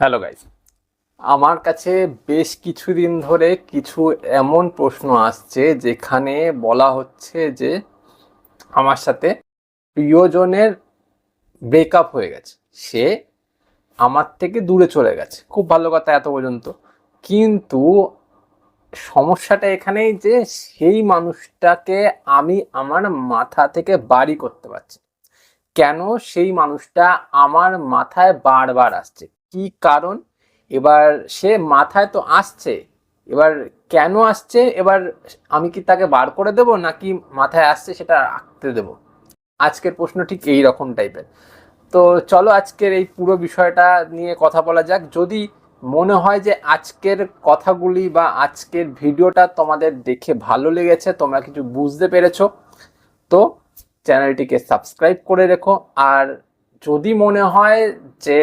Hello guys আমার কাছে বেশ কিছুদিন ধরে কিছু এমন প্রশ্ন আসছে যেখানে বলা হচ্ছে যে আমার সাথে প্রিয়জনের ব্রেকআপ হয়ে গেছে। সে আমার থেকে দূরে চলে গেছে। খুব ভালো কথা এত পর্যন্ত। কিন্তু সমস্যাটা এখানেই যে সেই মানুষটাকে আমি আমার মাথা থেকে বাড়ি করতে পারছি কেন সেই মানুষটা আমার মাথায় বারবার আসছে? কি কারণ? এবার সে মাথায় তো আসছে। এবার কেন আসছে? এবার আমি কি তাকে বার করে দেব নাকি মাথায় আসছে সেটা আঁকতে দেব? আজকের প্রশ্ন ঠিক এই রকম টাইপের। তো চলো আজকের এই পুরো বিষয়টা নিয়ে কথা বলা যাক। যদি মনে হয় যে আজকের কথাগুলি বা আজকের ভিডিওটা তোমাদের দেখে ভালো লেগেছে, তোমরা কিছু বুঝতে পেরেছ, তো চ্যানেলটিকে সাবস্ক্রাইব করে রেখো। আর যদি মনে হয় যে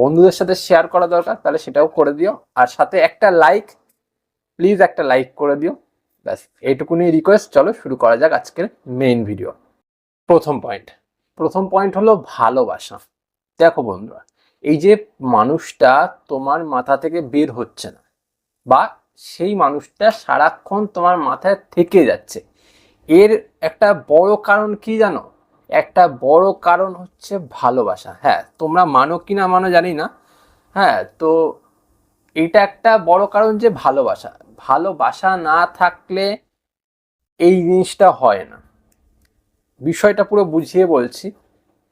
বন্ধুদের সাথে শেয়ার করা দরকার, তাহলে সেটাও করে দিও। আর সাথে একটা লাইক প্লিজ একটা লাইক করে দিও। ব্যাস, এইটুকুনি রিকোয়েস্ট চলো শুরু করা যাক আজকের মেইন ভিডিও প্রথম পয়েন্ট প্রথম পয়েন্ট হলো ভালোবাসা। দেখো বন্ধুরা, এই যে মানুষটা তোমার মাথা থেকে বের হচ্ছে না, বা সেই মানুষটা সারাক্ষণ তোমার মাথায় থেকে যাচ্ছে, এর একটা বড় কারণ কি জানো? একটা বড় কারণ হচ্ছে ভালোবাসা। হ্যাঁ তোমরা মানো কি না মানো জানি না। হ্যাঁ তো এটা একটা বড় কারণ যে ভালোবাসা। ভালোবাসা না থাকলে এই জিনিসটা হয় না। বিষয়টা পুরো বুঝিয়ে বলছি,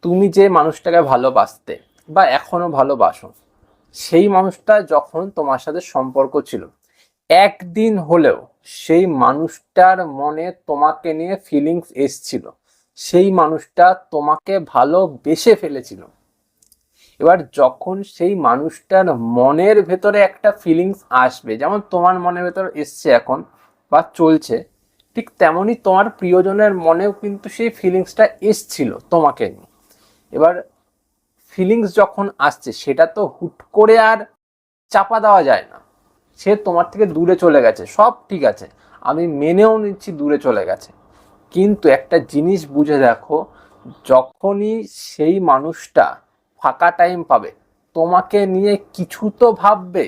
তুমি যে মানুষটাকে ভালোবাসতে বা এখনও ভালোবাসো, সেই মানুষটা যখন তোমার সাথে সম্পর্ক ছিল, একদিন হলেও সেই মানুষটার মনে তোমাকে নিয়ে ফিলিংস এসছিল। সেই মানুষটা তোমাকে ভালোবেসে ফেলেছিল। এবার যখন সেই মানুষটার মনের ভেতরে একটা ফিলিংস আসবে, যেমন তোমার মনের ভেতরে এসছে এখন বা চলছে, ঠিক তেমনই তোমার প্রিয়জনের মনেও কিন্তু সেই ফিলিংসটা এসছিল তোমাকে নিয়ে। এবার ফিলিংস যখন আসছে, সেটা তো হুট করে আর চাপা দেওয়া যায় না। সে তোমার থেকে দূরে চলে গেছে, সব ঠিক আছে। আমি মেনেও নিচ্ছি দূরে চলে গেছে। কিন্তু একটা জিনিস বুঝে দেখো, যখনই সেই মানুষটা ফাঁকা টাইম পাবে, তোমাকে নিয়ে কিছু তো ভাববে,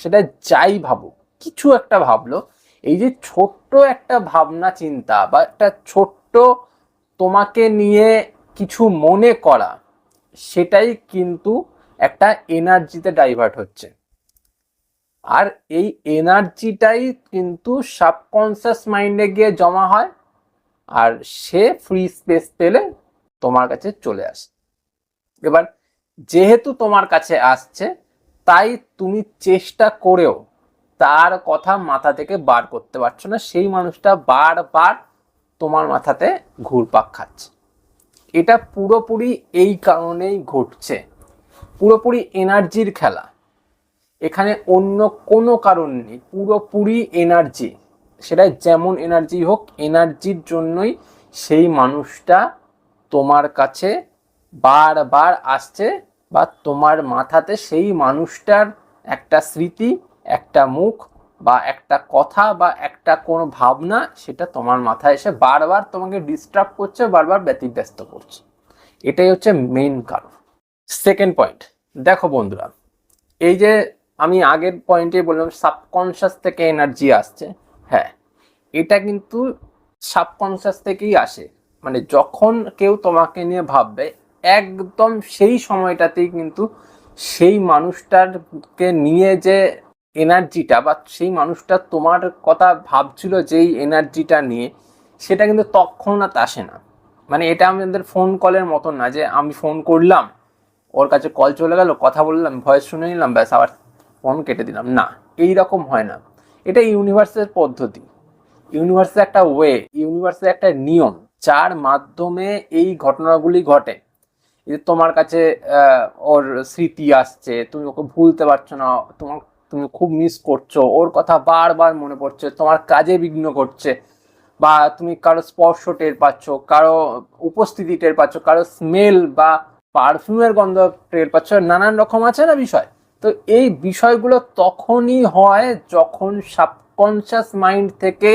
সেটা যাই ভাবুক, কিছু একটা ভাবলো, এই যে ছোট্ট একটা ভাবনা চিন্তা বা একটা ছোট্ট তোমাকে নিয়ে কিছু মনে করা, সেটাই কিন্তু একটা এনার্জিতে ডাইভার্ট হচ্ছে। আর এই এনার্জিটাই কিন্তু সাবকনসিয়াস মাইন্ডে গিয়ে জমা হয় আর সে ফ্রি স্পেস পেলে তোমার কাছে চলে আসে। এবার যেহেতু তোমার কাছে আসছে, তাই তুমি চেষ্টা করেও তার কথা মাথা থেকে বার করতে পারছ না। সেই মানুষটা বারবার তোমার মাথাতে ঘুরপাক খাচ্ছে। এটা পুরোপুরি এই কারণেই ঘটছে। পুরোপুরি এনার্জির খেলা। এখানে অন্য কোনো কারণ নেই। পুরোপুরি এনার্জি। সেটা যেমন এনার্জি হোক এনার্জির জন্যই সেই মানুষটা তোমার কাছে বারবার আসছে বা তোমার মাথাতে সেই মানুষটার একটা স্মৃতি, একটা মুখ বা একটা কথা বা একটা কোনো ভাবনা সেটা তোমার মাথায় এসে বারবার তোমাকে ডিস্টার্ব করছে, বারবার ব্যতিব্যস্ত করছে। এটাই হচ্ছে মেইন কারণ। সেকেন্ড পয়েন্ট দেখো বন্ধুরা, এই যে আমি আগের পয়েন্টে বললাম সাবকনশিয়াস থেকে এনার্জি আসছে। হ্যাঁ এটা কিন্তু সাবকনশিয়াস থেকেই আসে। মানে যখন কেউ তোমাকে নিয়ে ভাববে, একদম সেই সময়টাতেই কিন্তু সেই মানুষটারকে নিয়ে যে এনার্জিটা বা সেই মানুষটা তোমার কথা ভাবছিল যেই এনার্জিটা নিয়ে, সেটা কিন্তু তৎক্ষণাৎ আসে না। মানে এটা আমাদের ফোন কলের মতন না যে আমি ফোন করলাম, ওর কাছে কল চলে গেল, কথা বললাম, ভয়েস শুনে নিলাম, ব্যাস আবার ফোন কেটে দিলাম। না এই রকম হয় না। এটা ইউনিভার্সের পদ্ধতি। ইউনিভার্সের একটা ওয়ে ইউনিভার্সের একটা নিয়ম, যার মাধ্যমে এই ঘটনাগুলি ঘটে। যে তোমার কাছে ওর স্মৃতি আসছে, তুমি ওকে ভুলতে পারছ না, তোমার, তুমি খুব মিস করছ, ওর কথা বারবার মনে পড়ছে, তোমার কাজে বিঘ্ন করছে বা তুমি কারও স্পর্শ টের পাচ্ছ, কারও উপস্থিতি টের পাচ্ছ, কারও স্মেল বা পারফিউমের গন্ধ টের পাচ্ছ, নানান রকম আছে না বিষয়? তো এই বিষয়গুলো তখনই হয় যখন সাবকনশিয়াস মাইন্ড থেকে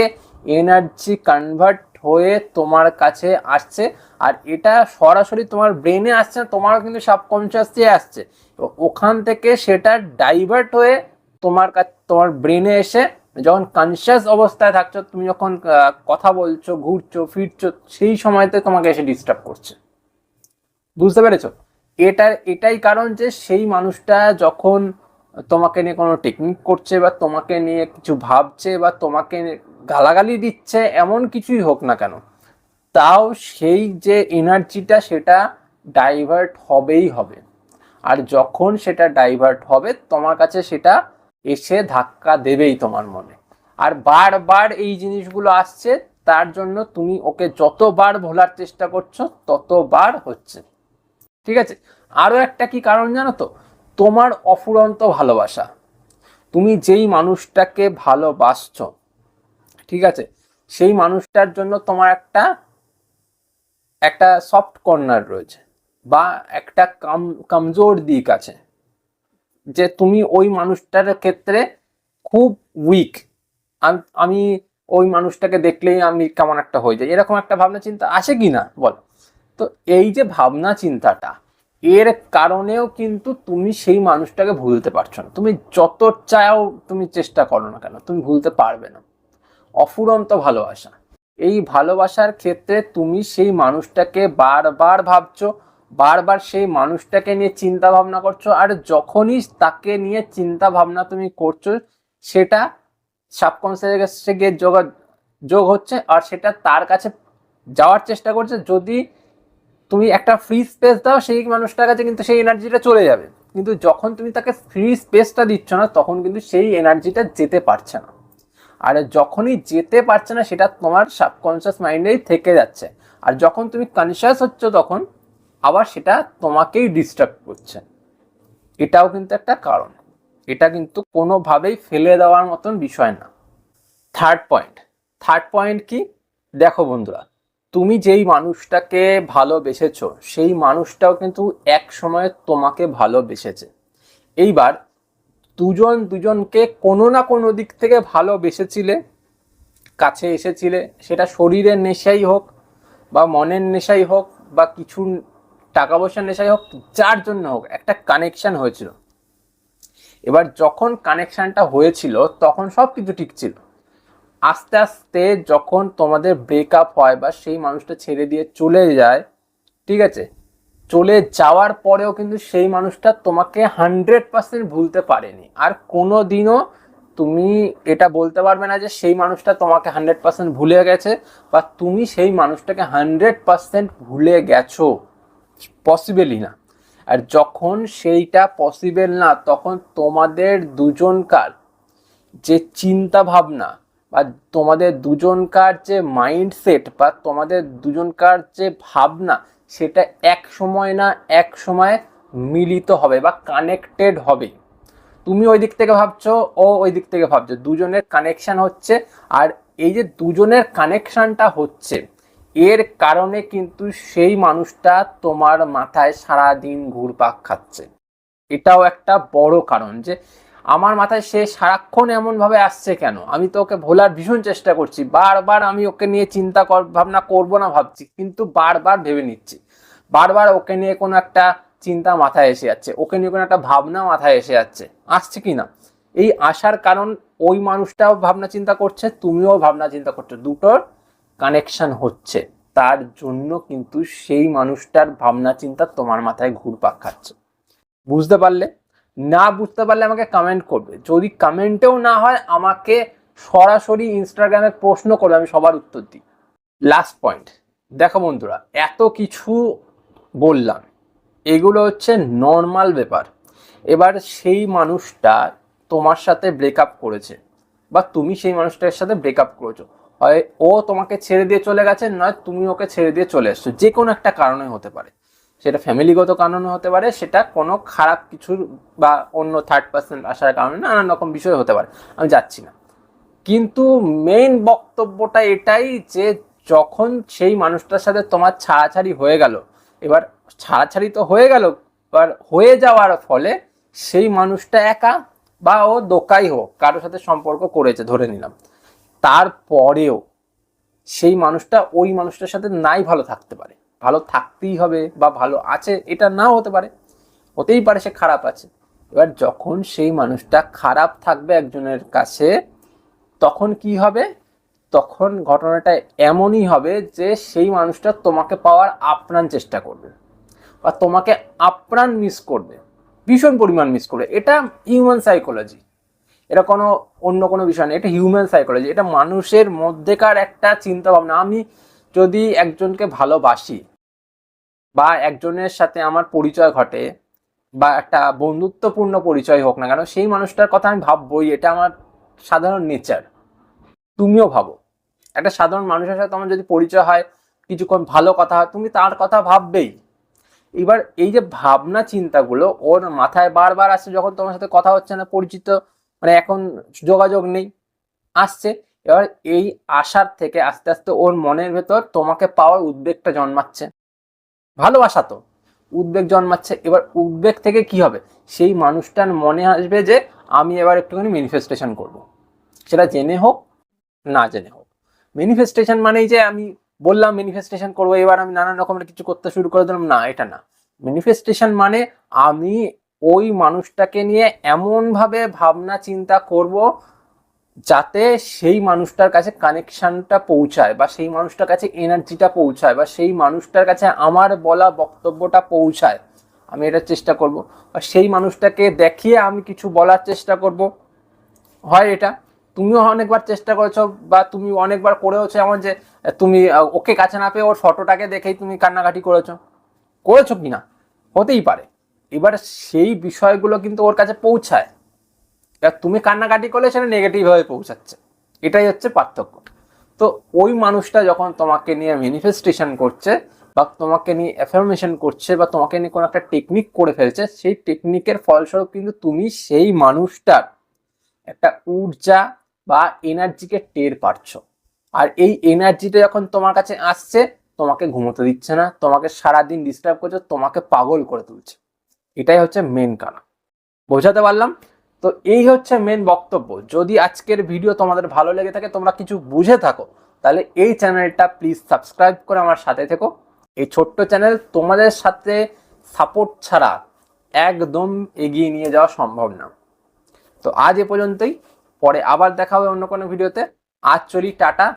এনার্জি কনভার্ট হয়ে তোমার কাছে আসছে। আর এটা সরাসরি তোমার ব্রেনে আসছে না, তোমারও কিন্তু সাবকনশিয়াসে আসছে। তো ওখান থেকে সেটা ডাইভার্ট হয়ে তোমার কাছে তোমার ব্রেনে এসে যখন কনসিয়াস অবস্থায় থাকছো, তুমি যখন কথা বলছো, ঘুরছো, ফিরছো, সেই সময়তে তোমাকে এসে ডিস্টার্ব করছে। বুঝতে পেরেছ? এটা, এটাই কারণ যে সেই মানুষটা যখন তোমাকে নিয়ে কোনো টেকনিক করছে বা তোমাকে নিয়ে কিছু ভাবছে বা তোমাকে গালাগালি দিচ্ছে, এমন কিছুই হোক না কেন, তাও সেই যে এনার্জিটা সেটা ডাইভার্ট হবেই হবে। আর যখন সেটা ডাইভার্ট হবে, তোমার কাছে সেটা এসে ধাক্কা দেবেই তোমার মনে। আর বারবার এই জিনিসগুলো আসছে, তার জন্য তুমি ওকে যতবার ভোলার চেষ্টা করছ, ততবার হচ্ছে। ঠিক আছে? আরও একটা কি কারণ জানো তো? তোমার অফুরন্ত ভালোবাসা। তুমি যেই মানুষটাকে ভালোবাসছ, ঠিক আছে? সেই মানুষটার জন্য তোমার একটা একটা সফট কর্নার রয়েছে বা একটা কাম, কমজোর দিক আছে যে তুমি ওই মানুষটার ক্ষেত্রে খুব উইক আমি ওই মানুষটাকে দেখলেই আমি কেমন একটা হয়ে যাই। এরকম একটা ভাবনা চিন্তা আসে কি না? বল। তো এই যে ভাবনা চিন্তাটা, এর কারণেও কিন্তু তুমি সেই মানুষটাকে ভুলতে পারছ না। তুমি যত চাও তুমি চেষ্টা করো না কেন, তুমি ভুলতে পারবে না। অফুরন্ত ভালোবাসা। এই ভালোবাসার ক্ষেত্রে তুমি সেই মানুষটাকে বারবার ভাবছ, বারবার সেই মানুষটাকে নিয়ে চিন্তা ভাবনা করছ, আর যখনই তাকে নিয়ে চিন্তা ভাবনা তুমি করছ, সেটা সাবকনসিয়াসে গিয়ে যোগ যোগ হচ্ছে, আর সেটা তার কাছে যাওয়ার চেষ্টা করছে। যদি তুমি একটা ফ্রি স্পেস দাও, সেই মানুষটার কাছে কিন্তু সেই এনার্জিটা চলে যাবে। কিন্তু যখন তুমি তাকে ফ্রি স্পেসটা দিচ্ছ না, তখন কিন্তু সেই এনার্জিটা যেতে পারছে না। আর যখনই যেতে পারছে না, সেটা তোমার সাবকনসিয়াস মাইন্ডেই থেকে যাচ্ছে। আর যখন তুমি কনসিয়াস হচ্ছ, তখন আবার সেটা তোমাকেই ডিস্টার্ব করছে। এটাও কিন্তু একটা কারণ। এটা কিন্তু কোনোভাবেই ফেলে দেওয়ার মতন বিষয় না। থার্ড পয়েন্ট থার্ড পয়েন্ট কি? দেখো বন্ধুরা তুমি যেই মানুষটাকে ভালোবেসেছো, সেই মানুষটাও কিন্তু এক সময় তোমাকে ভালোবেসেছে। এইবার দুজন দুজনকে কোনো না কোনো দিক থেকে ভালোবেসেছিলে, কাছে এসেছিলে, সেটা শরীরের নেশাই হোক বা মনের নেশাই হোক বা কিছু টাকা পয়সার নেশাই হোক, যার জন্য হোক, একটা কানেকশান হয়েছিল। এবার যখন কানেকশানটা হয়েছিল, তখন সব কিছু ঠিক ছিল। আস্তে আস্তে যখন তোমাদের ব্রেকআপ হয় বা সেই মানুষটা ছেড়ে দিয়ে চলে যায়, ঠিক আছে? চলে যাওয়ার পরেও কিন্তু সেই মানুষটা তোমাকে হান্ড্রেড পার্সেন্ট ভুলতে পারেনি। আর কোনো দিনও তুমি এটা বলতে পারবে না যে সেই মানুষটা তোমাকে হান্ড্রেড পার্সেন্ট ভুলে গেছে বা তুমি সেই মানুষটাকে হান্ড্রেড পার্সেন্ট ভুলে গেছো। পসিবলই না। আর যখন সেইটা পসিবেল না, তখন তোমাদের দুজনকার যে চিন্তা ভাবনা বা তোমাদের দুজনকার যে মাইন্ডসেট বা তোমাদের দুজনকার যে ভাবনা, সেটা এক সময় না এক সময় মিলিত হবে বা কানেক্টেড হবে। তুমি ওই দিক থেকে ভাবছ, ও ওই দিক থেকে ভাবছ। দুজনের কানেকশান হচ্ছে আর এই যে দুজনের কানেকশানটা হচ্ছে, এর কারণে কিন্তু সেই মানুষটা তোমার মাথায় সারা দিন ঘুরপাক খাচ্ছে। এটাও একটা বড় কারণ যে আমার মাথায় সে সারাক্ষণ এমনভাবে আসছে কেন? আমি তো ওকে ভোলার ভীষণ চেষ্টা করছি, বারবার আমি ওকে নিয়ে চিন্তা কর, ভাবনা করব না ভাবছি, কিন্তু বারবার ভেবে নিচ্ছি। বারবার ওকে নিয়ে কোনো একটা চিন্তা মাথায় এসে যাচ্ছে, ওকে নিয়ে কোনো একটা ভাবনা মাথায় এসে যাচ্ছে, আসছে কি না? এই আসার কারণ ওই মানুষটাও ভাবনা চিন্তা করছে, তুমিও ভাবনা চিন্তা করছ, দুটোর কানেকশন হচ্ছে। তার জন্য কিন্তু সেই মানুষটার ভাবনা চিন্তা তোমার মাথায় ঘুরপাক খাচ্ছে। বুঝতে পারলে? না বুঝতে পারলে আমাকে কমেন্ট করবে। যদি কমেন্টেও না হয়, আমাকে সরাসরি ইনস্টাগ্রামে প্রশ্ন করবে, আমি সবার উত্তর দিই। লাস্ট পয়েন্ট দেখো বন্ধুরা, এত কিছু বললাম, এগুলো হচ্ছে নর্মাল ব্যাপার। এবার সেই মানুষটা তোমার সাথে ব্রেকআপ করেছে, বা তুমি সেই মানুষটার সাথে ব্রেকআপ করেছ। হয় ও তোমাকে ছেড়ে দিয়ে চলে গেছে, নয়, তুমি ওকে ছেড়ে দিয়ে চলে এসছো। যে কোনো একটা কারণে হতে পারে। সেটা ফ্যামিলিগত কারণে হতে পারে, সেটা কোনো খারাপ কিছুর বা অন্য থার্ড পার্সেন্ট আসার কারণে নানান রকম বিষয় হতে পারে, আমি যাচ্ছি না। কিন্তু মেইন বক্তব্যটা এটাই যে যখন সেই মানুষটার সাথে তোমার ছাড়াছাড়ি হয়ে গেল, এবার ছাড়াছাড়ি তো হয়ে গেল, এবার হয়ে যাওয়ার ফলে সেই মানুষটা একা বা ও দোকাই হোক, কারোর সাথে সম্পর্ক করেছে, ধরে নিলাম। তারপরেও সেই মানুষটা ওই মানুষটার সাথে নাই ভালো থাকতে পারে। ভালো থাকতেই হবে বা ভালো আছে, এটা নাও হতে পারে। হতেই পারে সে খারাপ আছে। এবার যখন সেই মানুষটা খারাপ থাকবে একজনের কাছে, তখন কি হবে? তখন ঘটনাটা এমনই হবে যে সেই মানুষটা তোমাকে পাওয়ার আপ্রাণ চেষ্টা করবে বা তোমাকে আপ্রাণ মিস করবে। ভীষণ পরিমাণ মিস করবে। এটা হিউম্যান সাইকোলজি এটা কোনো অন্য কোনো বিষয় না, এটা হিউম্যান সাইকোলজি এটা মানুষের মধ্যেকার একটা চিন্তা ভাবনা আমি যদি একজনকে ভালোবাসি বা একজনের সাথে আমার পরিচয় ঘটে বা একটা বন্ধুত্বপূর্ণ পরিচয় হোক না কেন, সেই মানুষটার কথা আমি ভাববই, এটা আমার সাধারণ নেচার। তুমিও ভাবো। একটা সাধারণ মানুষের সাথে তোমার যদি পরিচয় হয়, কিছুক্ষণ ভালো কথা হয়, তুমি তার কথা ভাববেই। এবার এই যে ভাবনা চিন্তাগুলো, ওর মাথায় বারবার আসছে যখন তোমার সাথে কথা হচ্ছে না, পরিচিত মানে এখন যোগাযোগ নেই, আসছে। এবার এই আশার থেকে আস্তে আস্তে ওর মনের ভেতর তোমাকে পাওয়ার উদ্বেগটা জন্মাচ্ছে। ভালোবাসা তো, উদ্বেগ জন্মাচ্ছে। এবার উদ্বেগ থেকে কি হবে? সেই মানুষটার মনে আসবে যে আমি এবার একটুখানি ম্যানিফেস্টেশন করব। সেটা জেনে হোক, না জেনে হোক। ম্যানিফেস্টেশন মানেই যে আমি বললাম ম্যানিফেস্টেশন করব, এবার আমি নানান রকমের কিছু করতে শুরু করে দিলাম, না, এটা না। ম্যানিফেস্টেশন মানে আমি ওই মানুষটাকে নিয়ে এমনভাবে ভাবনা চিন্তা করব যাতে সেই মানুষটার কাছে কানেকশনটা পৌঁছায় বা সেই মানুষটার কাছে এনার্জিটা পৌঁছায় বা সেই মানুষটার কাছে আমার বলা বক্তব্যটা পৌঁছায়, আমি এটা চেষ্টা করব। বা সেই মানুষটাকে দেখিয়ে আমি কিছু বলার চেষ্টা করব। হয় এটা? তুমিও অনেকবার চেষ্টা করেছ বা তুমি অনেকবার করেওছো এমন যে, তুমি, ওকে কাছে না পেয়ে ওর ফটোটাকে দেখেই তুমি কান্নাকাটি করেছ। করেছ কি না হতেই পারে। এবার সেই বিষয়গুলো কিন্তু ওর কাছে পৌঁছায়। এবার তুমি কান্নাকাটি করলে সেটা নেগেটিভ ভাবে পৌঁছাচ্ছে। এটাই হচ্ছে পার্থক্য। তো ওই মানুষটা যখন তোমাকে নিয়ে ম্যানিফেস্টেশন করছে বা তোমাকে নিয়ে অ্যাফার্মেশন করছে বা তোমাকে নিয়ে কোনো একটা টেকনিক করে ফেলছে, সেই টেকনিকের ফলস্বরূপ কিন্তু তুমি সেই মানুষটার একটা ঊর্জা বা এনার্জিকে টের পাচ্ছ। আর এই এনার্জিটা যখন তোমার কাছে আসছে, তোমাকে ঘুমোতে দিচ্ছে না, তোমাকে সারাদিন ডিস্টার্ব করছে, তোমাকে পাগল করে তুলছে। এটাই হচ্ছে মেন কারণ। বোঝাতে পারলাম? তো এই হচ্ছে মেন বক্তব্য। যদি আজকের ভিডিও তোমাদের ভালো লেগে থাকে, তোমরা কিছু বুঝে থাকো, তাহলে এই চ্যানেলটা প্লিজ সাবস্ক্রাইব করে আমার সাথে থেকো। এই ছোট্ট চ্যানেল তোমাদের সাথে সাপোর্ট ছাড়া একদম এগিয়ে নিয়ে যাওয়া সম্ভব না। তো আজ এ পর্যন্তই। পরে আবার দেখা হবে অন্য কোনো ভিডিওতে আজ চলি টাটা।